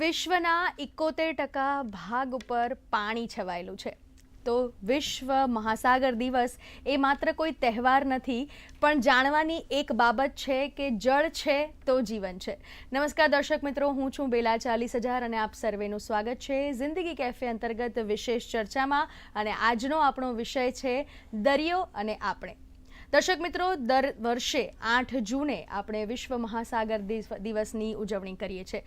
વિશ્વના એકોતેર ટકા ભાગ ઉપર પાણી છવાયેલું છે. તો વિશ્વ મહાસાગર દિવસ એ માત્ર કોઈ તહેવાર નથી, પણ જાણવાની એક બાબત છે કે જળ છે તો જીવન છે. નમસ્કાર દર્શક મિત્રો, હું છું બેલા ચાલીસ હજાર અને આપ સર્વેનું સ્વાગત છે જિંદગી કેફે અંતર્ગત વિશેષ ચર્ચામાં અને આજનો આપણો વિષય છે દરિયો અને આપણે. દર્શક મિત્રો, દર વર્ષે આઠ જૂને આપણે વિશ્વ મહાસાગર દિવસની ઉજવણી કરીએ છીએ.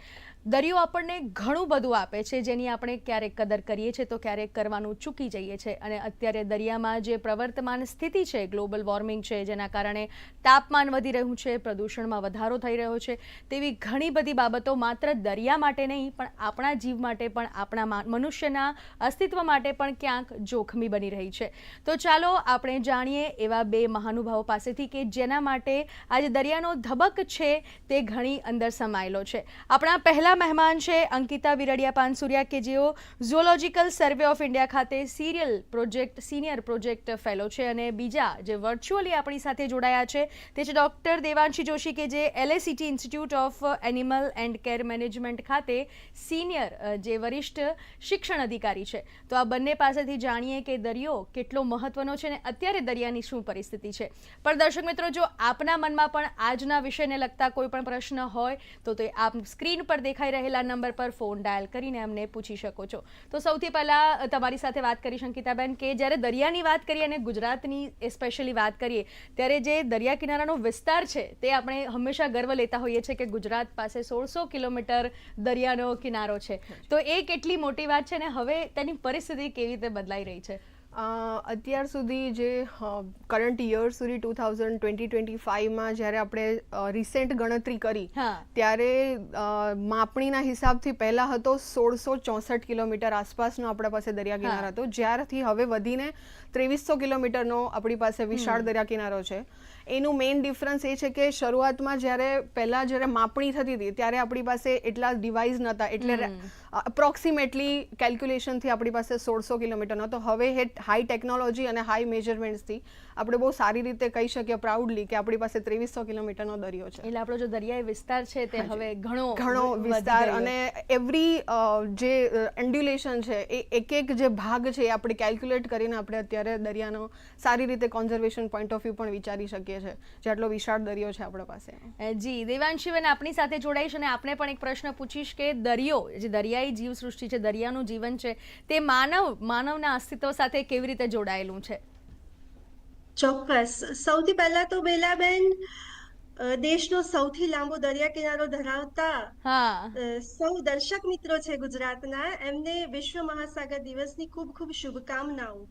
દરિયો આપણને ઘણું બધું આપે છે, જેની આપણે ક્યારેક કદર કરીએ છીએ તો ક્યારેક કરવાનું ચૂકી જઈએ છીએ. અને અત્યારે દરિયામાં જે પ્રવર્તમાન સ્થિતિ છે, ગ્લોબલ વોર્મિંગ છે, જેના કારણે તાપમાન વધી રહ્યું છે, પ્રદૂષણમાં વધારો થઈ રહ્યો છે, તેવી ઘણી બધી બાબતો માત્ર દરિયા માટે નહીં, પણ આપણા જીવ માટે પણ, આપણા મનુષ્યના અસ્તિત્વ માટે પણ ક્યાંક જોખમી બની રહી છે. તો ચાલો આપણે જાણીએ એવા બે મહાનુભાવો પાસેથી કે જેના માટે આજે દરિયાનો ધબક છે તે ઘણી અંદર સમાયેલો છે. આપણા પહેલા મહેમાન છે અંકિતા વિરડિયા પાનસુરિયા કે જેઓ ઝુઓલોજિકલ સર્વે ઓફ ઇન્ડિયા ખાતે serial project senior project fellow છે અને બીજા જે વર્ચ્યુઅલી આપણી સાથે જોડાયા છે તે છે ડૉક્ટર દેવાંશી જોશી કે જે LACT institute of animal and care management ખાતે સિનિયર જે વરિષ્ઠ શિક્ષણ અધિકારી છે. તો આ બંને પાસેથી જાણીએ કે દરિયો કેટલો મહત્વનો છે અને અત્યારે દરિયાની શું પરિસ્થિતિ છે. પણ દર્શક મિત્રો, જો આપના મનમાં પણ આજના વિષયને લગતા કોઈ પણ પ્રશ્ન હોય, તો તે આપ સ્ક્રીન પર દેખાઈ રહેલા નંબર પર ફોન ડાયલ કરીને અમને પૂછી શકો છો. તો સૌથી પહેલાં તમારી સાથે વાત કરી અંકિતાબેન કે જ્યારે દરિયાની વાત કરીએ અને ગુજરાતની સ્પેશિયલી વાત કરીએ ત્યારે જે દરિયા કિનારાનો વિસ્તાર છે તે આપણે હંમેશા ગર્વ લેતા હોઈએ છીએ કે ગુજરાત પાસે સોળસો કિલોમીટર દરિયાનો કિનારો છે. તો એ કેટલી મોટી વાત છે ને હવે તેની પરિસ્થિતિ કેવી રીતે બદલાઈ રહી છે? અત્યાર સુધી જે કરંટ યર સુધી ટુ થાઉઝન્ડ ટ્વેન્ટી ટ્વેન્ટી ફાઈવમાં જ્યારે આપણે રિસેન્ટ ગણતરી કરી ત્યારે માપણીના હિસાબથી પહેલા હતો સોળસો ચોસઠ કિલોમીટર આસપાસનો આપણા પાસે દરિયા કિનારો હતો. જ્યારથી હવે વધીને ત્રેવીસો કિલોમીટરનો આપણી પાસે વિશાળ દરિયા કિનારો છે. એનું મેઇન ડિફરન્સ એ છે કે શરૂઆતમાં જ્યારે પહેલાં જ્યારે માપણી થતી હતી ત્યારે આપણી પાસે એટલા ડિવાઇસ નહોતા. એટલે અપ્રોક્સિમેટલી કેલ્ક્યુલેશનથી આપણી પાસે સોળસો કિલોમીટરનો તો હવે હે હાઈ ટેકનોલોજી અને હાઈ મેજરમેન્ટ્સથી આપણે બહુ સારી રીતે કહી શકીએ પ્રાઉડલી કે આપણી પાસે ત્રેવીસો કિલોમીટરનો દરિયો છે. એટલે આપણો જો દરિયાઈ વિસ્તાર છે તે હવે ઘણો ઘણો વિસ્તાર અને એવરી જે એન્ડ્યુલેશન છે એ એક એક જે ભાગ છે એ આપણે કેલ્ક્યુલેટ કરીને આપણે અત્યારે દરિયાનો સારી રીતે કોન્ઝર્વેશન પોઈન્ટ ઓફ વ્યૂ પણ વિચારી શકીએ છીએ જેટલો વિશાળ દરિયો છે આપણા પાસે. જી. દેવાંશીબેન આપણી સાથે જોડાઈશ અને આપણે પણ એક પ્રશ્ન પૂછીશ કે દરિયો જે દરિયાઈ જીવસૃષ્ટિ છે દરિયાનું જીવન છે તે માનવ માનવના અસ્તિત્વ સાથે કેવી રીતે જોડાયેલું છે? ચોક્કસ. સૌથી પહેલા તો બેલાબેન દેશનો સૌથી લાંબો દરિયા કિનારો ધરાવતા સૌ દર્શક મિત્રો છે ગુજરાતના એમને વિશ્વ મહાસાગર દિવસની ખૂબ ખૂબ શુભકામનાઓ.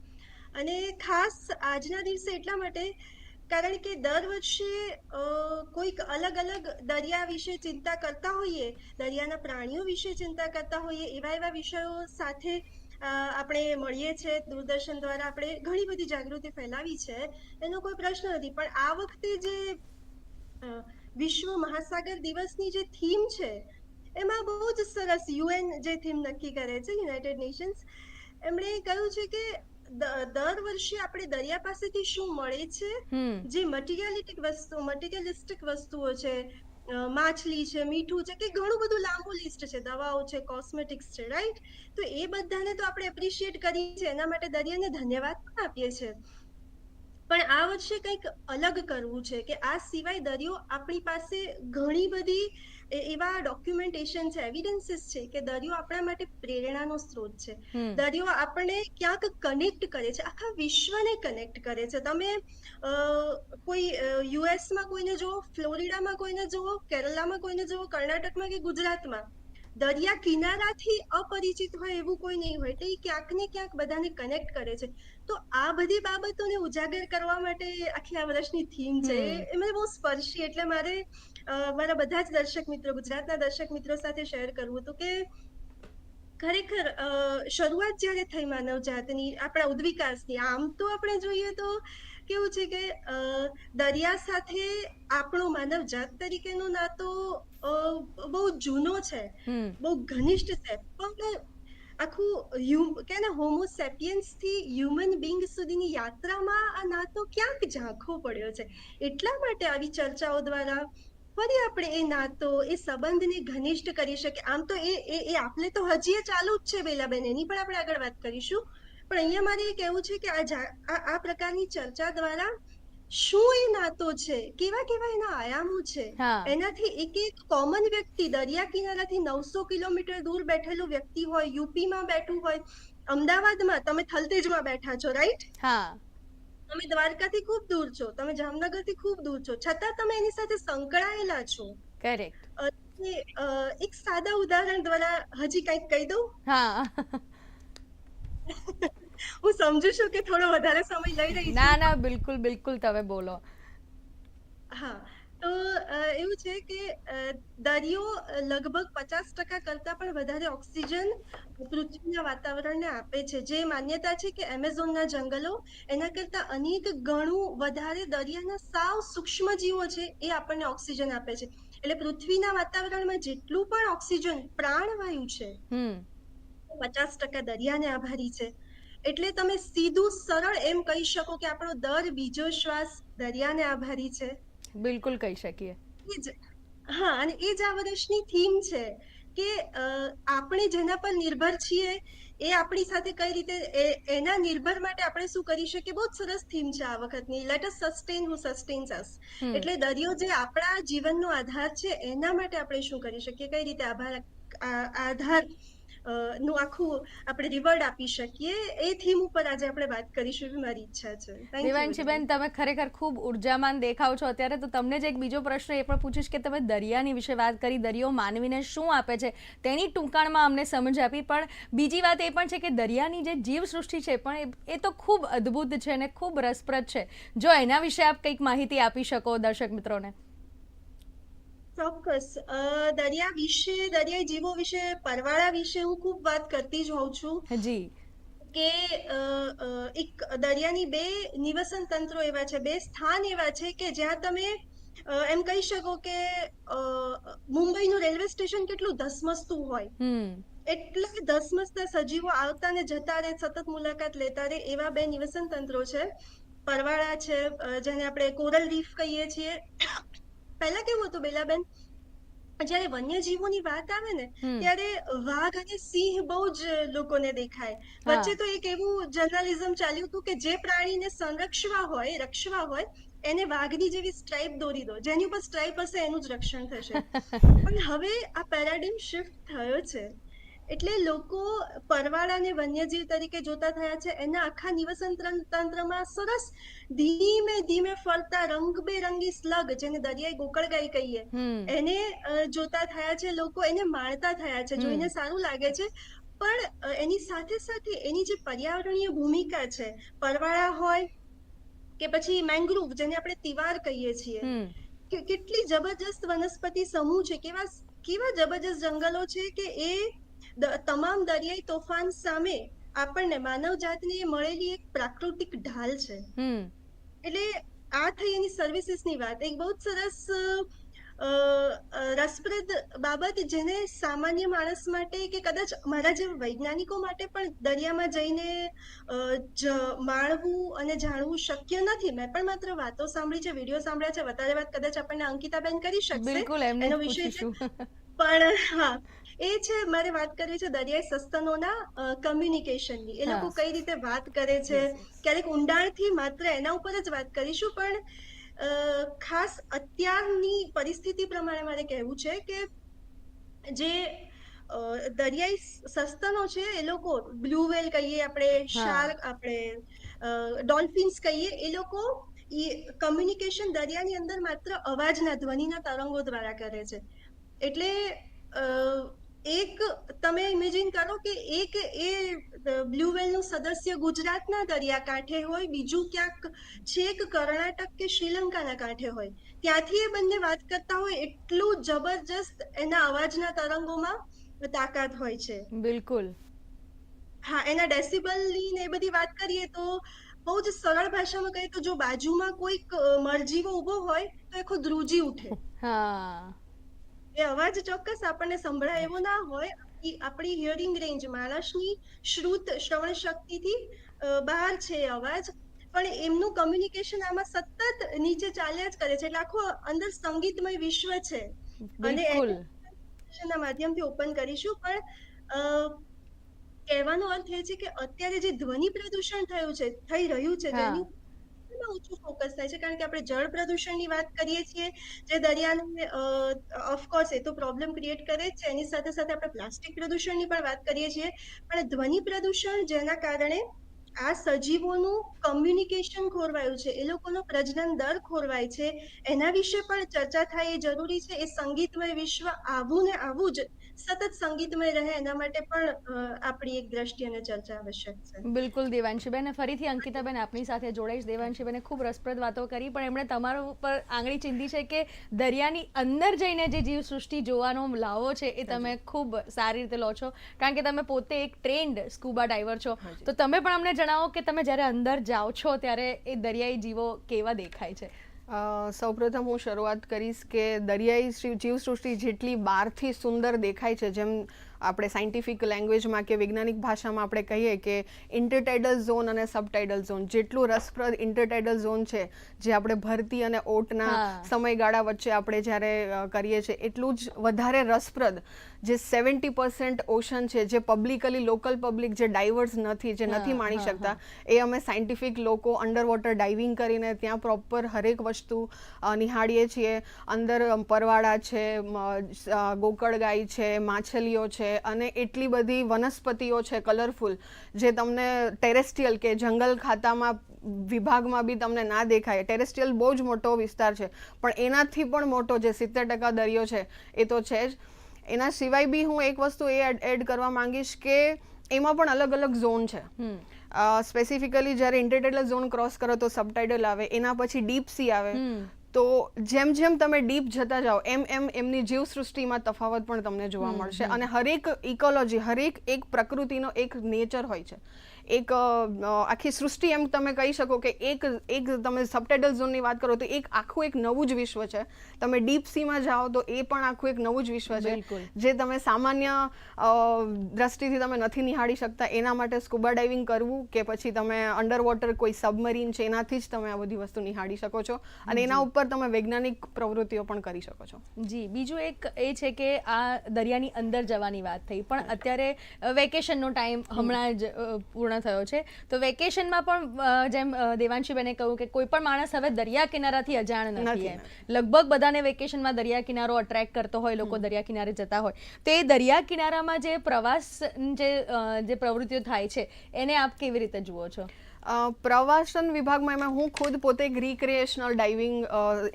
અને ખાસ આજના દિવસે એટલા માટે કારણ કે દર વર્ષે કોઈક અલગ અલગ દરિયા વિશે ચિંતા કરતા હોઈએ, દરિયાના પ્રાણીઓ વિશે ચિંતા કરતા હોઈએ, એવા એવા વિષયો સાથે આપણે મળીએ છીએ દૂરદર્શન દ્વારા આપણે ઘણી બધી જાગૃતિ ફેલાવી છે, એનો કોઈ પ્રશ્ન નથી. પણ આ વખતે જે વિશ્વ મહાસાગર દિવસની જે થીમ છે, એમાં બહુ જ સરસ યુએન જે થીમ નક્કી કરે છે, યુનાઇટેડ નેશન્સ, એમણે કહ્યું છે કે દર વર્ષે આપણે દરિયા પાસેથી શું મળે છે? જે મટીરિયાલિટિક વસ્તુ મટીરિયલિસ્ટિક વસ્તુઓ છે માછલી છે મીઠું છે કે ઘણું બધું લાંબુ લિસ્ટ છે દવાઓ છે કોસ્મેટિક્સ છે રાઈટ તો એ બધાને તો આપણે એપ્રિશિએટ કરીએ છીએ એના માટે દરિયાને ધન્યવાદ પણ આપીએ છીએ. પણ આ વર્ષે કંઈક અલગ કરવું છે કે આ સિવાય દરિયો આપણી પાસે ઘણી બધી એવા ડોક્યુમેન્ટેશન છે એવિડન્સીસ છે કે દરિયો આપણા માટે પ્રેરણાનો સ્ત્રોત છે. દરિયો આપણને ક્યાંક કનેક્ટ કરે છે આખા વિશ્વને કનેક્ટ કરે છે. તમે કોઈ યુએસમાં કોઈને જુઓ ફ્લોરિડામાં કોઈને જુઓ કેરલામાં કોઈને જુઓ કર્ણાટકમાં કે ગુજરાતમાં દરિયા કિનારાથી અપરિચિત હોય એવું કોઈ નહીં હોય એટલે એ ક્યાંક ને ક્યાંક બધાને કનેક્ટ કરે છે. તો આ બધી બાબતોને ઉજાગર કરવા માટે આખી આ વર્ષની થીમ છે. એ મને બહુ સ્પર્શી. એટલે મારે મારા બધા જ દર્શક મિત્રો ગુજરાતના દર્શક મિત્રો સાથે શેર કરવું હતું કે ખરેખર શરૂઆત જ્યારે થઈ માનવ જાતની આપણા ઉદ્વિકાસની આમ તો આપણે જોઈએ તો કેવું છે કે દરિયા સાથે આપણો માનવ જાત તરીકેનો નાતો બહુ જૂનો છે બહુ ઘનિષ્ઠ છે. પણ આખું હ્યુમ કે ને હોમો સેપિયન્સથી હ્યુમન બિંગ સુધીની યાત્રામાં આ નાતો ક્યાંક ઝાંખો પડ્યો છે? એટલા માટે આવી ચર્ચાઓ દ્વારા ફરી આપણે એ નાતો, એ સંબંધને ઘનિષ્ઠ કરી શકીએ. આમ તો એ એ આપણે તો હજી એ ચાલુ જ છે બેલાબેન એની પણ આપણે આગળ વાત કરીશું. પણ અહીંયા મારે એ કહેવું છે કે આ આ પ્રકારની ચર્ચા દ્વારા શું એ નાતો છે? કેવા કેવા એના આયામો છે? એનાથી એક એક કોમન વ્યક્તિ દરિયા કિનારાથી નવસો કિલોમીટર દૂર બેઠેલું વ્યક્તિ હોય યુપીમાં બેઠું હોય અમદાવાદમાં તમે થલતેજમાં બેઠા છો રાઈટ હા. તમે દ્વારકાથી ખૂબ દૂર છો તમે જામનગરથી ખૂબ દૂર છો. છતાં તમે એની સાથે સંકળાયેલા છો. કરેક્ટ એક સાદા ઉદાહરણ દ્વારા હજી કંઈક કહી દઉં? હા. હું સમજુ છું કે થોડો વધારે સમય લઈ રહી છું. ના ના બિલકુલ બિલકુલ તમે બોલો. હા તો એવું છે કે દરિયો લગભગ પચાસ ટકા કરતા પણ વધારે ઓક્સિજન પૃથ્વીના વાતાવરણને આપે છે. જે માન્યતા છે કે એમેઝોનના જંગલો એના કરતા અનેક ગણું વધારે દરિયાના સાવ સૂક્ષ્મ જીવો છે એ આપણને ઓક્સિજન આપે છે. એટલે પૃથ્વીના વાતાવરણમાં જેટલું પણ ઓક્સિજન પ્રાણવાયુ છે પચાસ ટકા દરિયાને આભારી છે. એટલે તમે સીધું સરળ એમ કહી શકો કે આપણો દર બીજો શ્વાસ દરિયાને આભારી છે. બિલકુલ કહી શકીએ. હા અને એ જ આ વર્ષની થીમ છે કે આપણે જેના પર નિર્ભર છીએ એ આપણી સાથે કઈ રીતે એના નિર્ભર માટે આપણે શું કરી શકીએ? બહુ જ સરસ થીમ છે આ વખતની. Let us sustain who sustains us એટલે દરિયો જે આપણા જીવનનો આધાર છે એના માટે આપણે શું કરી શકીએ? કઈ રીતે આભાર આધાર નું આખું આપણે રિવર્ડ આપી શકીએ. એ થીમ ઉપર આજે આપણે વાત કરીશું એવી મારી ઈચ્છા છે. દેવાંશીબેન તમે ખરેખર ખૂબ ઉર્જામાન દેખાવ છો અત્યારે. તો તમને જ એક બીજો પ્રશ્ન એ પણ પૂછીશ કે તમે દરિયાની વિશે વાત કરી દરિયો માનવીને શું આપે છે? તેની ટૂંકાણમાં અમને સમજ આપી. પણ બીજી વાત એ પણ છે કે દરિયાની જે જીવસૃષ્ટિ છે પણ એ- એ તો ખૂબ અદ્ભુત છે અને ખૂબ રસપ્રદ છે. જો એના વિશે આપ કંઈક માહિતી આપી શકો દર્શક મિત્રોને. ચોક્કસ. અ, દરિયા વિશે દરિયાઈ જીવો વિશે પરવાળા વિશે હું ખૂબ વાત કરતી જ હોઉં છું જી. કે એક દરિયાની બે નિવસન તંત્રો એવા છે બે સ્થાન એવા છે કે જ્યાં તમે એમ કહી શકો કે મુંબઈનું રેલવે સ્ટેશન કેટલું ધસમસતું હોય. એટલે ધસમસતા સજીવો આવતા ને જતા રહે સતત મુલાકાત લેતા રહે એવા બે નિવસન તંત્રો છે. પરવાળા છે જેને આપણે કોરલ રીફ કહીએ છીએ. પહેલા કેવું હતું બેલાબેન? જ્યારે વન્યજીવોની વાત આવે ને ત્યારે વાઘ અને સિંહ બહુ જ લોકોને દેખાય. વચ્ચે તો એક એવું જર્નલિઝમ ચાલ્યું હતું કે જે પ્રાણીને સંરક્ષવા હોય રક્ષવા હોય એને વાઘની જેવી સ્ટ્રાઇપ દોરી દો. જેની ઉપર સ્ટ્રાઇપ હશે એનું જ રક્ષણ થશે. પણ હવે આ પેરાડિમ શિફ્ટ થયો છે. એટલે લોકો પરવાળાને વન્યજીવ તરીકે જોતા થયા છે. એના આખા નિવસન તંત્રમાં સરસ ધીમે ધીમે ફરતા રંગબેરંગી સ્લગ જેને દરિયાઈ ગોકળગાઈ કહીએ એને જોતા થયા છે લોકો એને માણતા થયા છે જોઈને સારું લાગે છે. પણ એની સાથે સાથે એની જે પર્યાવરણીય ભૂમિકા છે પરવાળા હોય કે પછી મેંગ્રુવ જેને આપણે તિવાર કહીએ છીએ કે કેટલી જબરજસ્ત વનસ્પતિ સમૂહ છે. કેવા કેવા જબરજસ્ત જંગલો છે કે એ તમામ દરિયાઈ તોફાન સામે આપણને માનવ જાતને મળેલી એક પ્રાકૃતિક ઢાલ છે. એટલે આ થઈ એની સર્વિસીસની વાત. એક બહુ જ સરસ રસપ્રદ બાબત જેને સામાન્ય માણસ માટે કે કદાચ મારા જેવા વૈજ્ઞાનિકો માટે પણ દરિયામાં જઈને માણવું અને જાણવું શક્ય નથી. મેં પણ માત્ર વાતો સાંભળી છે વીડિયો સાંભળ્યા છે વધારે વાત કદાચ આપણને અંકિતાબેન કરી શકશે એનો વિષય છે. પણ હા એ છે મારે વાત કરવી છે દરિયાઈ સસ્તનોના કમ્યુનિકેશનની એ લોકો કઈ રીતે વાત કરે છે. ક્યારેક ઊંડાણથી માત્ર એના ઉપર જ વાત કરીશું પણ ખાસ અત્યારની પરિસ્થિતિ પ્રમાણે મારે કહેવું છે કે જે દરિયાઈ સસ્તનો છે એ લોકો બ્લુ વેલ કહીએ આપણે શાર્ક આપણે ડોલ્ફિન્સ કહીએ એ લોકો કમ્યુનિકેશન દરિયાની અંદર માત્ર અવાજના ધ્વનિના તરંગો દ્વારા કરે છે. એટલે અ, એક તમે ઇમેજિન કરો કે એક એ બ્લુ વેલનું સદસ્ય ગુજરાતના દરિયાકાંઠે હોય બીજું ક્યાંક છેક કર્ણાટક કે શ્રીલંકાના કાંઠે હોય. ત્યાંથી એ બંને વાત કરતા હોય એટલું જબરજસ્ત એના અવાજના તરંગોમાં તાકાત હોય છે. બિલકુલ. હા એના ડેસિબલની ને એ બધી વાત કરીએ તો બહુ જ સરળ ભાષામાં કહીએ તો જો બાજુમાં કોઈક મરજીવો ઊભો હોય તો એ ખુદ ધ્રુજી ઉઠે. હા. એ અવાજ ચોક્કસ આપણને સંભળાય એવો ના હોય. આપણી હિયરિંગ રેન્જ માણસની શ્રુત શ્રવણ શક્તિથી બહાર છે અવાજ. પણ એમનું કમ્યુનિકેશન આમાં સતત નીચે ચાલ્યા જ કરે છે. એટલે આખો અંદર સંગીતમય વિશ્વ છે. અને ના માધ્યમથી ઓપન કરીશું. પણ કહેવાનો અર્થ એ છે કે અત્યારે જે ધ્વનિ પ્રદૂષણ થયું છે થઈ રહ્યું છે હા. તેની ઓછું ફોકસ થાય છે? કારણ કે આપણે જળ પ્રદૂષણની વાત કરીએ છીએ, જે દરિયાને ઓફકોર્સ એ તો પ્રોબ્લેમ ક્રિએટ કરે છે. એની સાથે સાથે આપણે પ્લાસ્ટિક પ્રદૂષણની પણ વાત કરીએ છીએ. પણ ધ્વનિ પ્રદૂષણ જેના કારણે આ સજીવોનું કમ્યુનિકેશન ખોરવાયું છે, એ લોકોનો પ્રજનન દર ખોરવાય છે. એના વિશે પણ ચર્ચા થાય એ જરૂરી છે. એ સંગીતમય વિશ્વ આવું ને આવું જ સતત સંગીતમય રહે એના માટે પણ આપણી એક દ્રષ્ટિ અને ચર્ચા આવશ્યક છે. બિલકુલ દેવાંશીબેન ફરીથી અંકિતાબેન આપની સાથે જોડાઈશ. દેવાંશીબેને ખૂબ રસપ્રદ વાતો કરી પણ એમણે તમારા ઉપર આંગળી ચીંધી છે કે દરિયાની અંદર જઈને જે જીવસૃષ્ટિ જોવાનો લાવો છે એ તમે ખૂબ સારી રીતે લો છો. કારણ કે તમે પોતે એક ટ્રેન્ડ સ્કૂબા ડાઈવર છો. તો તમે પણ અમને જણાવો કે તમે જ્યારે અંદર જાઓ છો ત્યારે એ દરિયાઈ જીવો કેવા દેખાય છે? સૌપ્રથમ હું શરૂઆત કરીશ કે દરિયાઈ જીવસૃષ્ટિ જેટલી બહારથી સુંદર દેખાય છે જેમ આપણે સાયન્ટિફિક લેંગ્વેજમાં કે વૈજ્ઞાનિક ભાષામાં આપણે કહીએ કે ઇન્ટરટાઇડલ ઝોન અને સબટાઇડલ ઝોન જેટલું રસપ્રદ ઇન્ટરટાઇડલ ઝોન છે જે આપણે ભરતી અને ઓટના સમયગાળા વચ્ચે આપણે જ્યારે કરીએ છીએ એટલું જ વધારે રસપ્રદ. જે સેવન્ટી પર્સન્ટ ઓશન છે જે પબ્લિકલી લોકલ પબ્લિક જે ડાઇવર્સ નથી જે નથી માણી શકતા એ અમે સાયન્ટિફિક લોકો અંડર વોટર ડાઇવિંગ કરીને ત્યાં પ્રોપર હરેક વસ્તુ નિહાળીએ છીએ. અંદર પરવાળા છે ગોકળગાય ગોકળ ગાય છે માછલીઓ છે અને એટલી બધી વનસ્પતિઓ છે કલરફુલ જે તમને ટેરેસ્ટ્રીયલ કે જંગલ ખાતામાં વિભાગમાં બી તમને ના દેખાય. ટેરેસ્ટ્રીયલ બહુ જ મોટો વિસ્તાર છે. પણ એનાથી પણ મોટો જે સિત્તેર ટકા દરિયો છે એ તો છે જ. એના સિવાય બી હું એક વસ્તુ એ એડ કરવા માંગીશ કે એમાં પણ અલગ અલગ ઝોન છે. સ્પેસિફિકલી જ્યારે ઇન્ટરટાઇડલ ઝોન ક્રોસ કરો તો સબટાઇટલ આવે એના પછી ડીપ સી આવે. તો જેમ જેમ તમે ડીપ જતા જાઓ એમ એમ એમની જીવસૃષ્ટિમાં તફાવત પણ તમને જોવા મળશે અને હરેક ઇકોલોજી હરેક એક પ્રકૃતિનો એક નેચર હોય છે. એક આખી સૃષ્ટિ એમ તમે કહી શકો કે એક એક તમે સબટેડલ ઝોનની વાત કરો તો એક આખું એક નવું જ વિશ્વ છે. તમે ડીપ સીમાં જાઓ તો એ પણ આખું એક નવું જ વિશ્વ છે. જે તમે સામાન્ય દ્રષ્ટિથી તમે નથી નિહાળી શકતા. એના માટે સ્કૂબા ડાઇવિંગ કરવું કે પછી તમે અંડર વોટર કોઈ સબમરીન છે એનાથી જ તમે આ બધી વસ્તુ નિહાળી શકો છો. અને એના ઉપર તમે વૈજ્ઞાનિક પ્રવૃત્તિઓ પણ કરી શકો છો. જી. બીજું એક એ છે કે આ દરિયાની અંદર જવાની વાત થઈ. પણ અત્યારે વેકેશનનો ટાઈમ હમણાં જ અ, પૂર્ણ થયો છે. તો વેકેશનમાં પણ જેમ દેવાંશી દેવાંશીબેને કહ્યું કે કોઈ પણ માણસ હવે દરિયા કિનારાથી અજાણ નથી નથી, એમ. લગભગ બધાને વેકેશનમાં દરિયા કિનારો અટ્રેક્ટ કરતો હોય લોકો દરિયા કિનારે જતા હોય. તો એ દરિયા કિનારામાં જે પ્રવાસ જે જે પ્રવૃત્તિઓ થાય છે એને આપ કેવી રીતે જુઓ છો? પ્રવાસન વિભાગમાં એમાં હું ખુદ પોતે એક રિક્રિએશનલ ડાઇવિંગ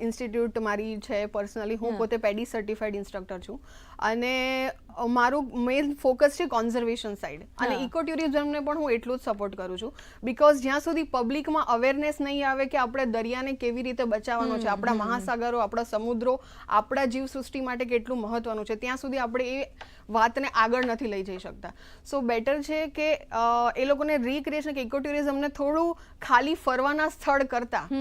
ઇન્સ્ટિટ્યૂટ મારી છે પર્સનલી હું પોતે પેડી સર્ટિફાઈડ ઇન્સ્ટ્રક્ટર છું. અને મારું મેઇન ફોકસ છે કોન્ઝર્વેશન સાઇડ અને. ઇકો ટુરિઝમને પણ હું એટલું જ સપોર્ટ કરું છું. બિકોઝ જ્યાં સુધી પબ્લિકમાં અવેરનેસ નહીં આવે કે આપણે દરિયાને કેવી રીતે બચાવવાનો છે આપણા મહાસાગરો આપણા સમુદ્રો આપણા જીવસૃષ્ટિ માટે કેટલું મહત્વનું છે ત્યાં સુધી આપણે એ વાતને આગળ નથી લઈ જઈ શકતા. સો બેટર છે કે એ લોકોને રિક્રિએશન કે ઇકો ટુરિઝમને થોડું ખાલી ફરવાના સ્થળ કરતાં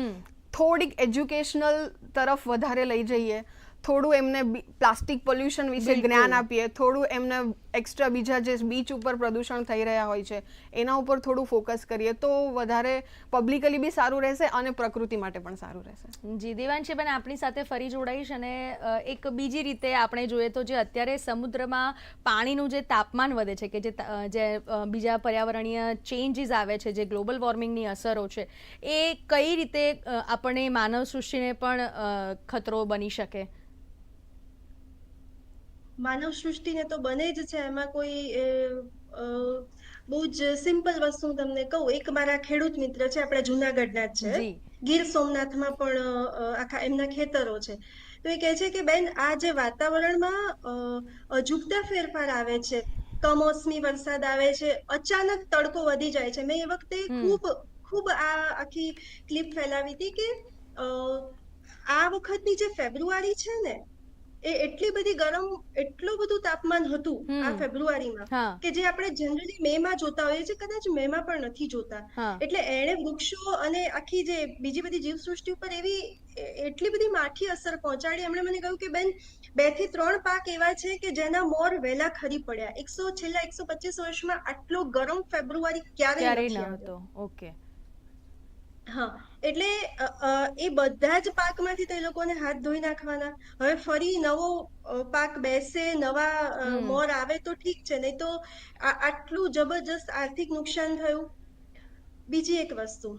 થોડીક એજ્યુકેશનલ તરફ વધારે લઈ જઈએ. થોડું એમને પ્લાસ્ટિક પોલ્યુશન વિશે જ્ઞાન આપીએ થોડું એમને એક્સ્ટ્રા બીજા જે બીચ ઉપર પ્રદૂષણ થઈ રહ્યા હોય છે એના ઉપર થોડું ફોકસ કરીએ તો વધારે પબ્લિકલી બી સારું રહેશે અને પ્રકૃતિ માટે પણ સારું રહેશે. જી દેવાંશીબેન આપણી સાથે ફરી જોડાઈશ અને એક બીજી રીતે આપણે જોઈએ તો જે અત્યારે સમુદ્રમાં પાણીનું જે તાપમાન વધે છે કે જે બીજા પર્યાવરણીય ચેન્જીસ આવે છે જે ગ્લોબલ વોર્મિંગની અસરો છે એ કઈ રીતે આપણે માનવ સૃષ્ટિને પણ ખતરો બની શકે? માનવ સૃષ્ટિને તો બને જ છે. એમાં કોઈ બહુ જ સિમ્પલ વસ્તુ હું તમને કહું. એક મારા ખેડૂત મિત્ર છે આપણા જુનાગઢના જ છે. ગીર સોમનાથમાં પણ આખા એમના ખેતરો છે. તો એ કહે છે કે બેન આ જે વાતાવરણમાં અજુગતા ફેરફાર આવે છે કમોસમી વરસાદ આવે છે અચાનક તડકો વધી જાય છે. મેં એ વખતે ખૂબ ખૂબ આ આખી ક્લિપ ફેલાવી હતી કે આ વખતની જે ફેબ્રુઆરી છે ને એ એટલી બધી ગરમ એટલું બધું તાપમાન હતું આ ફેબ્રુઆરીમાં કે જે આપણે જનરલી મે માં જોતા હોઈએ છીએ કદાચ મે માં પણ નથી જોતા. એટલે એણે વૃક્ષો અને આખી જે બીજી બધી જીવસૃષ્ટિ ઉપર એવી એટલી બધી માઠી અસર પહોંચાડી. એમણે મને કહ્યું કે બેન બેથી ત્રણ પાક એવા છે કે જેના મોર વહેલા ખરી પડ્યા. એકસો છેલ્લા એકસો પચીસ વર્ષમાં આટલો ગરમ ફેબ્રુઆરી ક્યારેય ક્યારેય નથી ઓકે. હા. એટલે એ બધા જ પાકમાંથી તો એ લોકોને હાથ ધોઈ નાખવાના. હવે ફરી નવો પાક બેસે નવા મોર આવે તો ઠીક છે નહીં તો આટલું જબરજસ્ત આર્થિક નુકસાન થયું. બીજી એક વસ્તુ.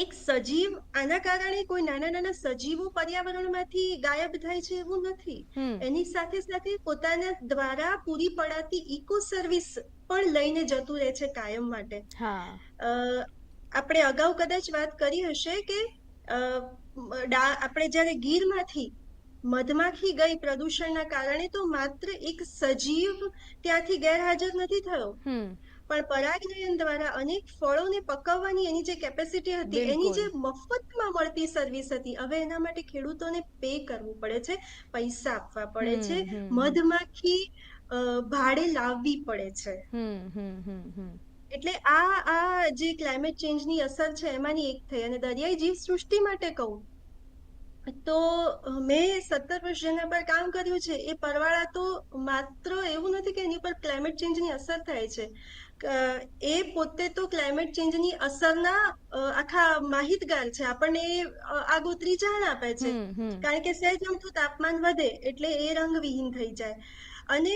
એક સજીવ આના કારણે કોઈ નાના નાના સજીવો પર્યાવરણમાંથી ગાયબ થાય છે એવું નથી. એની સાથે સાથે પોતાના દ્વારા પૂરી પડાતી ઇકો સર્વિસ પણ લઈને જતું રહે છે કાયમ માટે. આપણે અગાઉ કદાચ વાત કરી હશે કે આપણે જ્યારે ગીરમાંથી મધમાખી ગઈ પ્રદૂષણના કારણે તો માત્ર એક સજીવ ત્યાંથી ગેરહાજર નથી થયો. પણ પરાગનયન દ્વારા અનેક ફળોને પકવવાની એની જે કેપેસિટી હતી એની જે મફતમાં મળતી સર્વિસ હતી હવે એના માટે ખેડૂતોને પે કરવું પડે છે પૈસા આપવા પડે છે મધમાખી ભાડે લાવવી પડે છે. એટલે આ આ જે ક્લાઇમેટ ચેન્જની અસર છે એમાંની એક થઈ. અને દરિયાઈ જીવ સૃષ્ટિ માટે કહું તો મેં સત્તર વર્ષ જેના પર કામ કર્યું છે એ પરવાળા તો માત્ર એવું નથી કે એની પર ક્લાઇમેટ ચેન્જની અસર થાય છે. એ પોતે તો ક્લાઇમેટ ચેન્જની અસરના આખા માહિતગાર છે. આપણને એ આગોતરી જાણ આપે છે. કારણ કે સહેજ અમથું તાપમાન વધે એટલે એ રંગવિહીન થઈ જાય. અને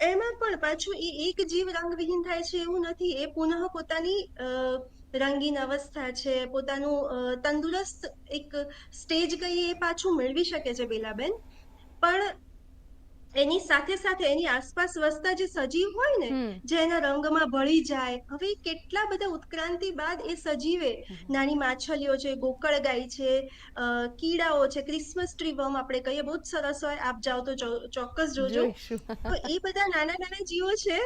એમાં પણ પાછું એ એક જીવ રંગવિહીન થાય છે એવું નથી. એ પુનઃ પોતાની રંગીન અવસ્થા છે. પોતાનું તંદુરસ્ત એક સ્ટેજ કહીએ એ પાછું મેળવી શકે છે બેલાબેન. પણ એની સાથે સાથે એની આસપાસ વસતા જે સજીવ હોય ને જે એના રંગમાં ભળી જાય. હવે કેટલા બધા ઉત્ક્રાંતિ બાદ એ સજીવે નાની માછલીઓ છે ગોકળ ગાય છે કીડાઓ છે ક્રિસમસ ટ્રી વર્મ આપણે કહીએ બહુ જ સરસ હોય. આપ જાઓ તો ચોક્કસ જોજો. તો એ બધા નાના નાના જીવો છે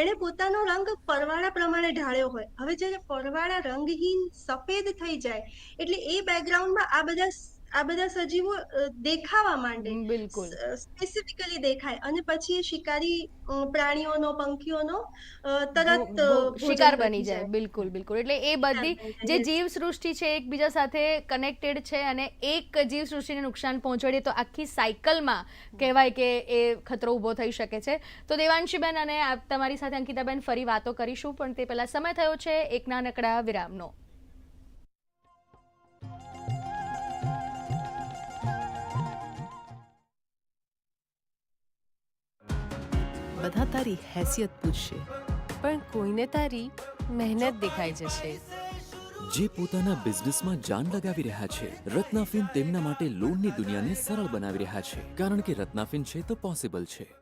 એણે પોતાનો રંગ પરવાળા પ્રમાણે ઢાળ્યો હોય. હવે જ્યારે પરવાળા રંગહીન સફેદ થઈ જાય એટલે એ બેકગ્રાઉન્ડમાં આ બધા આ બધા સજીવો દેખાવા માંડે. બિલકુલ. સ્પેસિફિકલી દેખાય. અને પછી શિકારી પ્રાણીઓનો પંખીઓનો તરત શિકાર બની બની જાય. બિલકુલ બિલકુલ. એટલે એ બધી જે જીવ સૃષ્ટિ છે એકબીજા સાથે કનેક્ટેડ છે અને એક જીવ સૃષ્ટિને નુકસાન પહોંચાડીએ તો આખી સાયકલમાં કહેવાય કે એ ખતરો ઊભો થઈ શકે છે. તો દેવાંશીબેન અને તમારી સાથે અંકિતાબેન ફરી વાતો કરીશું પણ તે પહેલા સમય થયો છે એક નાનકડા વિરામનો. બધા તારી હેસિયત પૂછશે. પણ કોઈને તારી મહેનત દેખાઈ જશે. જે પોતાના બિઝનેસમાં જાન લગાવી રહ્યા છે રત્નાફિન તેમના માટે લોનની દુનિયાને સરળ બનાવી રહ્યા છે. કારણ કે રત્નાફિન છે તો પોસિબલ છે.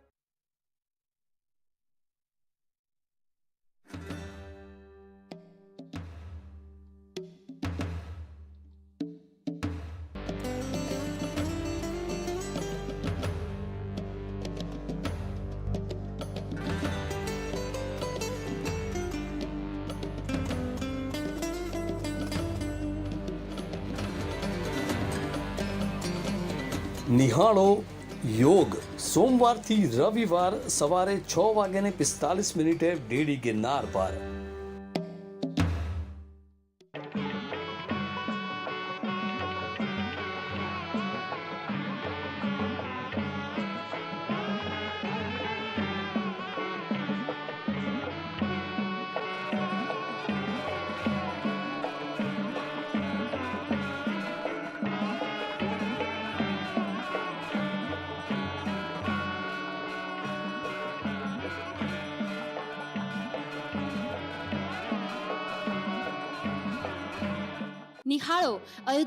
નિહાળો યોગ. સોમવારથી રવિવાર સવારે છ વાગ્યાને પિસ્તાલીસ મિનિટે ડીડી ગિરનાર પર.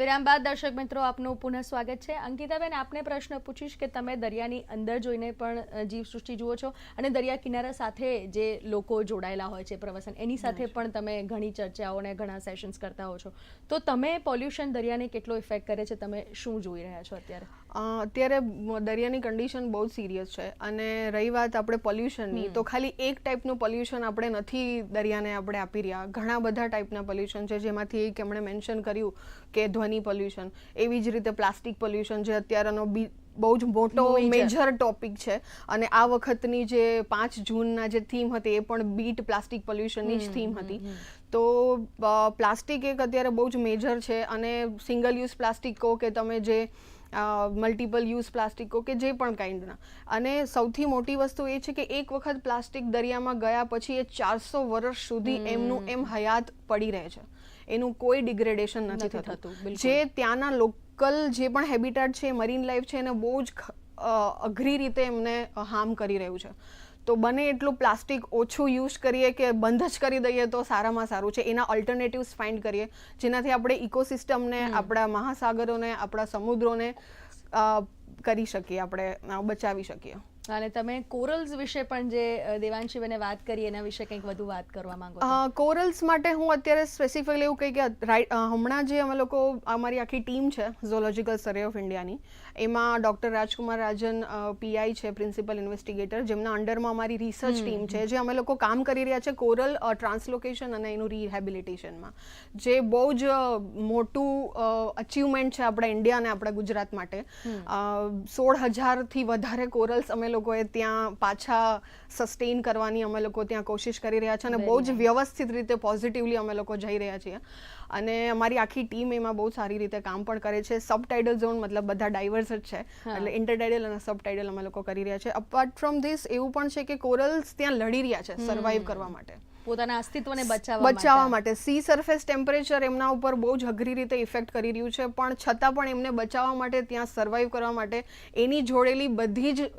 વિરામ બાદ દર્શક મિત્રો આપનું પુનઃ સ્વાગત છે. અંકિતાબેન આપને પ્રશ્ન પૂછીશ કે તમે દરિયાની અંદર જોઈને પણ જીવ જીવસૃષ્ટિ જુઓ છો અને દરિયા કિનારા સાથે જે લોકો જોડાયેલા હોય છે પ્રવાસન એની સાથે પણ તમે ઘણી ચર્ચાઓ અને ઘણા સેશન્સ કરતા હો છો. તો તમે પોલ્યુશન દરિયાને કેટલો ઇફેક્ટ કરે છે? તમે શું જોઈ રહ્યા છો અત્યારે? અત્યારે દરિયાની કન્ડિશન બહુ જ સિરિયસ છે. અને રહી વાત આપણે પોલ્યુશનની તો ખાલી એક ટાઈપનું પોલ્યુશન આપણે નથી દરિયાને આપણે આપી રહ્યા. ઘણા બધા ટાઈપના પોલ્યુશન છે જેમાંથી એક એમણે મેન્શન કર્યું કે ધ્વનિ પોલ્યુશન એવી જ રીતે પ્લાસ્ટિક પોલ્યુશન જે અત્યારનો બી બહુ જ મોટો મેજર ટોપિક છે. અને આ વખતની જે પાંચ જૂનના જે થીમ હતી એ પણ બીટ પ્લાસ્ટિક પોલ્યુશનની જ થીમ હતી. તો પ્લાસ્ટિક એક અત્યારે બહુ જ મેજર છે અને સિંગલ યુઝ પ્લાસ્ટિક કહો કે તમે જે મલ્ટિપલ યુઝ પ્લાસ્ટિક કહો કે જે પણ કાઇન્ડના અને સૌથી મોટી વસ્તુ એ છે કે એક વખત પ્લાસ્ટિક દરિયામાં ગયા પછી એ ચારસો વર્ષ સુધી એમનું એમ હયાત પડી રહે છે. એનું કોઈ ડિગ્રેડેશન નથી થતું, જે ત્યાંના લોકલ જે પણ હેબિટેટ છે મરીન લાઈફ છે એને બહુ જ અઘરી રીતે એમને હાર્મ કરી રહ્યું છે. તો બને એટલું પ્લાસ્ટિક ઓછું યુઝ કરીએ કે બંધ જ કરી દઈએ તો સારામાં સારું છે. એના અલ્ટરનેટિવ્સ ફાઇન્ડ કરીએ. જેનાથી આપણે ઇકોસિસ્ટમને આપણા મહાસાગરોને આપણા સમુદ્રોને કરી શકીએ આપણે બચાવી શકીએ. અને તમે કોરલ્સ વિશે પણ જે દેવાંશી દેવાંશીબેને વાત કરી, એના વિશે કંઈક વધુ વાત કરવા માંગો કોરલ્સ માટે હું અત્યારે સ્પેસિફિકલી એવું કહી કે રાઈટ હમણાં જે અમે લોકો, અમારી આખી ટીમ છે ઝોલોજિકલ સર્વે ઓફ ઇન્ડિયાની એમાં ડૉક્ટર રાજકુમાર રાજન પીઆઈ છે પ્રિન્સિપલ ઇન્વેસ્ટિગેટર જેમના અંડરમાં અમારી રિસર્ચ ટીમ છે. જે અમે લોકો કામ કરી રહ્યા છે કોરલ ટ્રાન્સલોકેશન અને એનું રિહેબિલિટેશનમાં. જે બહુ જ મોટું અચીવમેન્ટ છે આપણા ઇન્ડિયા અને આપણા ગુજરાત માટે. સોળ હજારથી વધારે કોરલ્સ અમે લોકોએ ત્યાં પાછા સસ્ટેન કરવાની અમે લોકો ત્યાં કોશિશ કરી રહ્યા છે અને બહુ જ વ્યવસ્થિત રીતે પોઝિટિવલી અમે લોકો જઈ રહ્યા છીએ. અને અમારી આખી ટીમ એમાં બહુ સારી રીતે કામ પણ કરે છે. સબટાઇડલ ઝોન મતલબ બધા ડાઇવર્સ જ છે. એટલે ઇન્ટરટાઇડલ અને સબટાઇડલ અમે લોકો કરી રહ્યા છે. અપાર્ટ ફ્રોમ ધીસ એવું પણ છે કે કોરલ્સ ત્યાં લડી રહ્યા છે સર્વાઈવ કરવા માટે. પોતાના અસ્તિત્વને બચાવવા બચાવવા માટે. સી સરફેસ ટેમ્પરેચર એમના ઉપર બહુ જ અઘરી રીતે ઇફેક્ટ કરી રહ્યું છે. પણ છતાં પણ એમને બચાવવા માટે ત્યાં સર્વાઈવ કરવા માટે એની જોડેલી બધી જ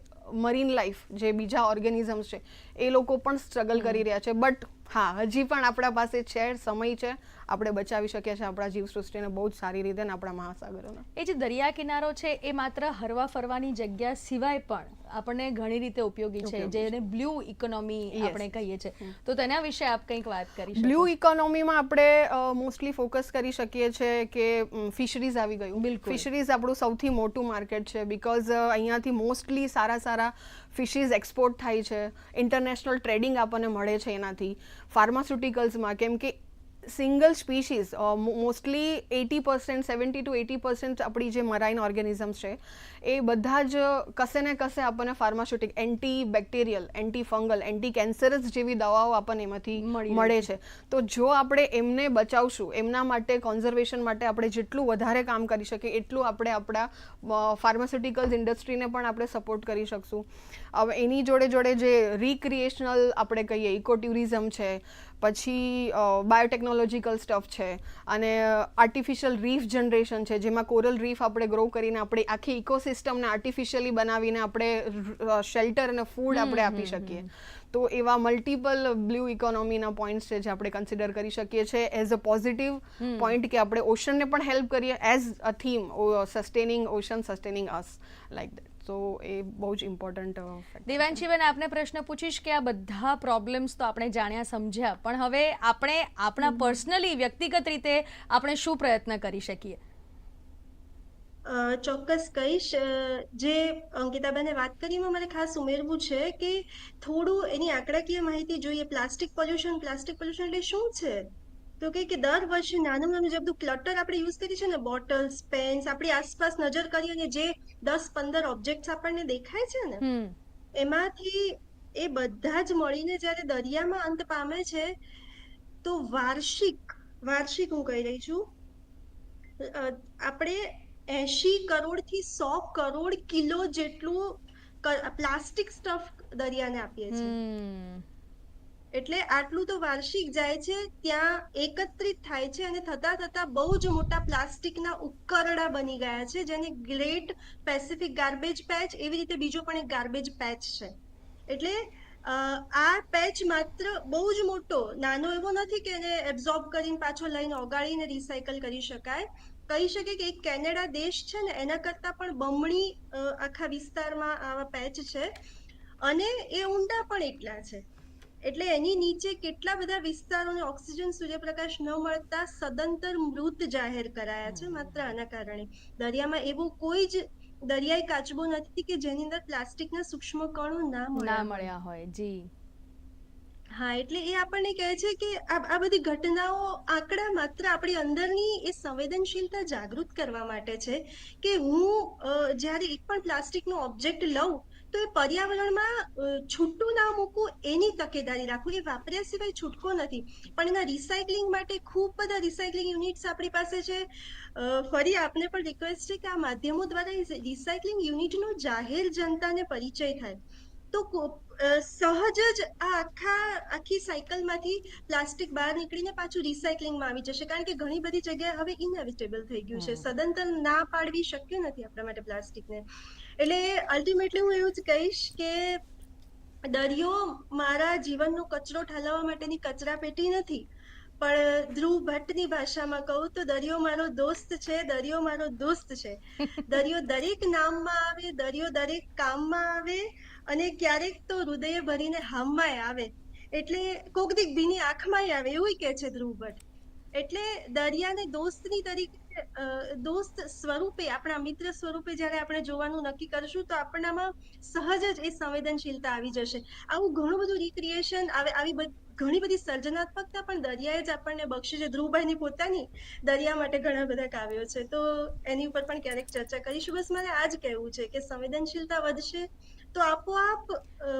મરીન લાઈફ જે બીજા ઓર્ગેનિઝમ્સ છે એ લોકો પણ સ્ટ્રગલ કરી રહ્યા છે. બટ હા હજી પણ આપણા પાસે છે સમય છે. આપણે બચાવી શકીએ છીએ આપણા જીવસૃષ્ટિને બહુ જ સારી રીતે આપણા મહાસાગરોને. એ જે દરિયા કિનારો છે એ માત્ર હરવા ફરવાની જગ્યા સિવાય પણ આપણને ઘણી રીતે ઉપયોગી છે જેને બ્લુ ઇકોનોમી આપણે કહીએ છીએ. તો તેના વિશે આપ કંઈક વાત કરી બ્લુ ઇકોનોમીમાં આપણે મોસ્ટલી ફોકસ કરી શકીએ છીએ કે ફિશરીઝ આવી ગયું. બિલકુલ. ફિશરીઝ આપણું સૌથી મોટું માર્કેટ છે બિકોઝ અહીંયાથી મોસ્ટલી સારા સારા ફિશીઝ એક્સપોર્ટ થાય છે. ઇન્ટરનેશનલ ટ્રેડિંગ આપણને મળે છે એનાથી. ફાર્માસ્યુટિકલ્સમાં કેમ કે single species mostly eighty percent seventy to eighty percent આપણી જે મરાઇન ઓર્ગેનિઝમ્સ છે એ બધા જ કશે ને કશે આપણને pharmaceutic anti bacterial anti fungal anti cancerous જેવી દવાઓ આપણને એમાંથી મળે છે. તો જો આપણે એમને બચાવશું એમના માટે કોન્ઝર્વેશન માટે આપણે જેટલું વધારે કામ કરી શકીએ એટલું આપણે આપણા ફાર્માસ્યુટિકલ્સ ઇન્ડસ્ટ્રીને પણ આપણે સપોર્ટ કરી શકશું. એની જોડે જોડે જે રિક્રિએશનલ આપણે કહીએ ઇકો ટુરિઝમ છે પછી બાયોટેકનોલોજીકલ સ્ટફ છે અને આર્ટિફિશિયલ રીફ જનરેશન છે જેમાં કોરલ રીફ આપણે ગ્રો કરીને આપણે આખી ઇકોસિસ્ટમને આર્ટિફિશિયલી બનાવીને આપણે શેલ્ટર અને ફૂડ આપણે આપી શકીએ. તો એવા મલ્ટિપલ બ્લુ ઇકોનોમીના પોઈન્ટ્સ છે જે આપણે કન્સિડર કરી શકીએ છીએ એઝ અ પોઝિટિવ પોઈન્ટ કે આપણે ઓશનને પણ હેલ્પ કરીએ as a theme sustaining ocean sustaining us like that so એ બહુ જ ઇમ્પોર્ટન્ટ દેવાંશીબેન આપને પ્રશ્ન પૂછીશ કે આ બધા પ્રોબ્લેમ્સ તો આપણે જાણ્યા સમજ્યા પણ હવે આપણે આપણા પર્સનલી વ્યક્તિગત રીતે આપણે શું પ્રયત્ન કરી શકીએ? અ, ચોક્કસ કહીશ. જે અંકિતાબેને વાત કરી એમાં મારે ખાસ ઉમેરવું છે કે થોડું એની આંકડાકીય માહિતી જોઈએ. પ્લાસ્ટિક પોલ્યુશન પ્લાસ્ટિક પોલ્યુશન એટલે શું છે? તો કે કે દર વર્ષે નાનું નાનું જે બધું ક્લટર આપણે યુઝ કરીએ છીએ ને બોટલ્સ પેન્સ આપણી આસપાસ નજર કરીએ અને જે દસ પંદર ઓબ્જેક્ટ્સ આપણને દેખાય છે ને એમાંથી એ બધા જ મળીને જ્યારે દરિયામાં અંત પામે છે તો વાર્ષિક વાર્ષિક હું કહી રહી છું આપણે એંશી કરોડથી સો કરોડ કિલો જેટલું પ્લાસ્ટિક સ્ટફ દરિયાને આપીએ છીએ. એટલે આટલું તો વાર્ષિક જાય છે, ત્યાં એકત્રિત થાય છે અને થતા થતા બહુ જ મોટા પ્લાસ્ટિકના ઉપકરડા બની ગયા છે, જેને ગ્રેટ પેસિફિક ગાર્બેજ પેચ, એવી રીતે બીજો પણ એક ગાર્બેજ પેચ છે. એટલે આ પેચ માત્ર બહુ જ મોટો, નાનો એવો નથી કે એને એબ્ઝોર્બ કરીને પાછો લઈને ઓગાળીને રિસાયકલ કરી શકાય. કહી શકે કે એક કેનેડા દેશ છે ને, એના કરતાં પણ બમણી આખા વિસ્તારમાં આવા પેચ છે. અને એ ઊંડા પણ એટલા છે. એટલે એની નીચે કેટલા બધા વિસ્તારોને ઓક્સિજન સૂર્યપ્રકાશ ન મળતા સદંતર મૃત જાહેર કરાયા છે માત્ર આના કારણે દરિયામાં એવો કોઈ જ દરિયાઈ કાચબો નથી કે જેની અંદર પ્લાસ્ટિકના સૂક્ષ્મ કણો ના મળ્યા હોય. જી હા એટલે એ આપણને કહે છે કે આ આ બધી ઘટનાઓ આંકડા માત્ર આપણી અંદરની એ સંવેદનશીલતા જાગૃત કરવા માટે છે કે હું જ્યારે એક પણ પ્લાસ્ટિકનો ઓબ્જેક્ટ લઉં તો એ પર્યાવરણમાં છૂટું ના મૂકવું એની તકેદારી રાખવું. એ વાપર્યા સિવાય છૂટકો નથી. પણ એના રિસાયકલિંગ માટે ખૂબ બધા રિસાયકલિંગ યુનિટ્સ આપણી પાસે છે. ફરી આપને પણ રિક્વેસ્ટ છે કે આ માધ્યમો દ્વારા રિસાયકલિંગ યુનિટનો જાહેર જનતાને પરિચય થાય. તો સહજ જ આ આખા આખી સાયકલમાંથી પ્લાસ્ટિક બહાર નીકળીને પાછું રિસાયકલિંગમાં આવી જશે. કારણ કે ઘણી બધી જગ્યાએ હવે ઇનએવિટેબલ થઈ ગયું છે. સદંતર ના પાડવી શક્ય નથી આપણા માટે પ્લાસ્ટિકને એટલે અલ્ટિમેટલી હું એવું જ કહીશ કે દરિયો મારા જીવનનો કચરો ઠાલવવા માટેની કચરા પેટી નથી. પણ ધ્રુવ ભટ્ટની ભાષામાં કહું તો દરિયો મારો દોસ્ત છે, દરિયો મારો દોસ્ત છે. દરિયો દરેક નામમાં આવે, દરિયો દરેક કામમાં આવે અને ક્યારેક તો હૃદય ભરીને હામમાંય આવે. એટલે કોક દીક ભીની આંખમાંય આવે, એવું કે છે ધ્રુવ ભટ્ટ. એટલે દરિયાને દોસ્તની તરીકે દોસ્ત સ્વરૂપે, આપણા મિત્ર સ્વરૂપે જ્યારે આપણે જોવાનું નક્કી કરશું, તો આપણામાં સહજ જ એ સંવેદનશીલતા આવી જશે. આવું ઘણું બધું રિક્રિએશન આવે, આવી ઘણી બધી સર્જનાત્મકતા પણ દરિયાએ જ આપણને બક્ષી છે ધ્રુવભાઈની પોતાની દરિયા માટે ઘણા બધા કાવ્યો છે. તો એની ઉપર પણ ક્યારેક ચર્ચા કરીશું. બસ મારે આ જ કહેવું છે કે સંવેદનશીલતા વધશે તો આપોઆપ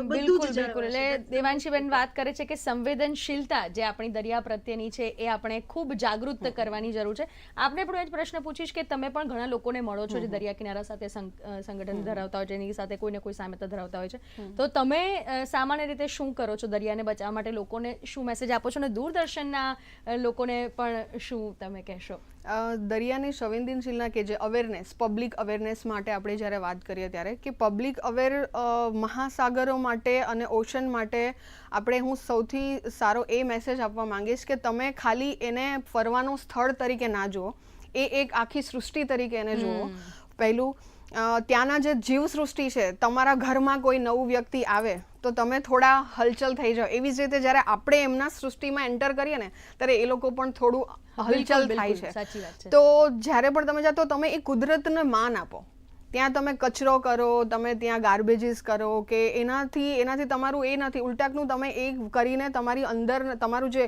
બિલકુલ બિલકુલ. એટલે દેવાંશીબેન વાત કરે છે કે સંવેદનશીલતા જે આપણી દરિયા પ્રત્યેની છે એ આપણે ખૂબ જાગૃત કરવાની જરૂર છે. આપને પણ એ જ પ્રશ્ન પૂછીશ કે તમે પણ ઘણા લોકોને મળો છો જે દરિયા કિનારા સાથે સંગઠન ધરાવતા હોય છે એની સાથે કોઈને કોઈ સામ્યતા ધરાવતા હોય છે. તો તમે સામાન્ય રીતે શું કરો છો દરિયાને બચાવવા માટે? લોકોને શું મેસેજ આપો છો? અને દૂરદર્શનના લોકોને પણ શું તમે કહેશો? દરિયાની સંવેદનશીલના કે જે અવેરનેસ પબ્લિક અવેરનેસ માટે આપણે જ્યારે વાત કરીએ ત્યારે કે પબ્લિક અવેર મહાસાગરો માટે અને ઓશન માટે આપણે હું સૌથી સારો એ મેસેજ આપવા માંગીશ કે તમે ખાલી એને ફરવાનું સ્થળ તરીકે ના જુઓ. એ એક આખી સૃષ્ટિ તરીકે એને જુઓ. પહેલું ત્યાંના જે જીવ સૃષ્ટિ છે તમારા ઘરમાં કોઈ નવું વ્યક્તિ આવે તો તમે થોડા હલચલ થઈ જાઓ. એવી જ રીતે જ્યારે આપણે એમના સૃષ્ટિમાં એન્ટર કરીએ ને ત્યારે એ લોકો પણ થોડું હલચલ થાય છે. તો જ્યારે પણ તમે જાઓ તો તમે એ કુદરતને માન આપો. ત્યાં તમે કચરો કરો તમે ત્યાં ગાર્બેજીસ કરો કે એનાથી એનાથી તમારું એ નથી. ઉલટાકનું તમે એ કરીને તમારી અંદર તમારું જે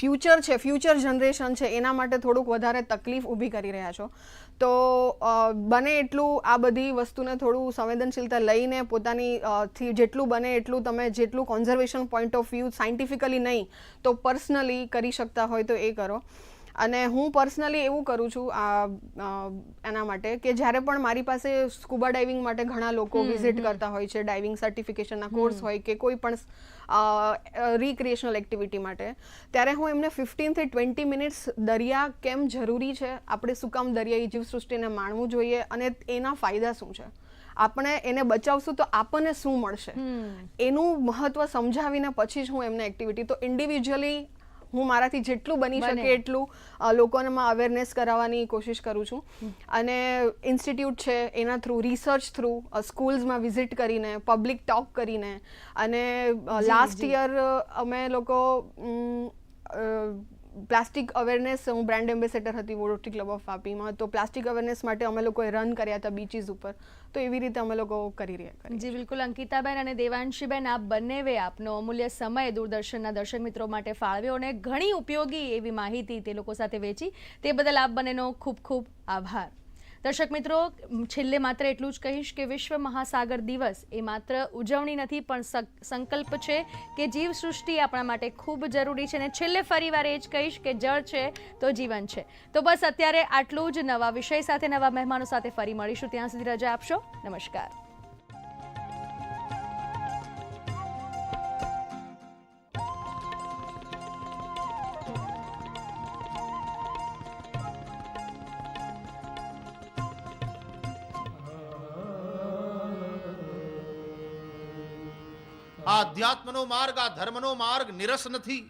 ફ્યુચર છે ફ્યુચર જનરેશન છે એના માટે થોડુંક વધારે તકલીફ ઊભી કરી રહ્યા છો. તો બને એટલું આ બધી વસ્તુને થોડું સંવેદનશીલતા લઈને પોતાની થી જેટલું બને એટલું તમે જેટલું conservation point of view scientifically નહીં, તો પર્સનલી કરી શકતા હોય તો એ કરો. અને હું પર્સનલી એવું કરું છું આ એના માટે કે જ્યારે પણ મારી પાસે સ્કૂબા ડાઇવિંગ માટે ઘણા લોકો વિઝિટ કરતા હોય છે ડાઇવિંગ સર્ટિફિકેશનના કોર્સ હોય કે કોઈ પણ રિક્રિએશનલ એક્ટિવિટી માટે ત્યારે હું એમને ફિફ્ટીનથી ટ્વેન્ટી મિનિટ્સ દરિયા કેમ જરૂરી છે? આપણે શું કામ દરિયાઈ જીવસૃષ્ટિને માણવું જોઈએ અને એના ફાયદા શું છે? આપણે એને બચાવશું તો આપણને શું મળશે? એનું મહત્વ સમજાવીને પછી જ હું એમને એક્ટિવિટી તો ઇન્ડિવિજ્યુઅલી હું મારાથી જેટલું બની શકે એટલું લોકોમાં અવેરનેસ કરાવવાની કોશિશ કરું છું. અને ઇન્સ્ટિટ્યૂટ છે એના થ્રુ રિસર્ચ થ્રુ સ્કૂલ્સમાં વિઝિટ કરીને પબ્લિક ટોક કરીને. અને લાસ્ટ યર અમે લોકો પ્લાસ્ટિક અવેરનેસ હું બ્રાન્ડ એમ્બેસેડર હતી રોટરી ક્લબ ઓફ વાપીમાં તો પ્લાસ્ટિક અવેરનેસ માટે અમે લોકોએ રન કર્યા હતા બીચીસ ઉપર. તો એવી રીતે અમે લોકો કરી રહ્યા કરીએ જી બિલકુલ. અંકિતાબેન અને દેવાંશીબેન આપ બંનેવે આપનો અમૂલ્ય સમય દૂરદર્શનના દર્શક મિત્રો માટે ફાળવ્યો અને ઘણી ઉપયોગી એવી માહિતી તે લોકો સાથે વેચી. તે બદલ આપ બંનેનો ખૂબ ખૂબ આભાર. દર્શક મિત્રો, છેલ્લે માત્ર એટલું જ કહીશ કે વિશ્વ મહાસાગર દિવસ એ માત્ર ઉજવણી નથી, પણ સક- સંકલ્પ છે કે જીવ સૃષ્ટિ આપણા માટે ખૂબ જરૂરી છે અને છેલ્લે ફરીવાર એ જ કહીશ કે જળ છે તો જીવન છે. તો બસ અત્યારે આટલું જ. નવા વિષય સાથે, નવા મહેમાનો સાથે ફરી મળીશું. ત્યાં સુધી રજા આપશો. નમસ્કાર. આ અધ્યાત્મનો માર્ગ આ ધર્મનો માર્ગ નિરસ નથી.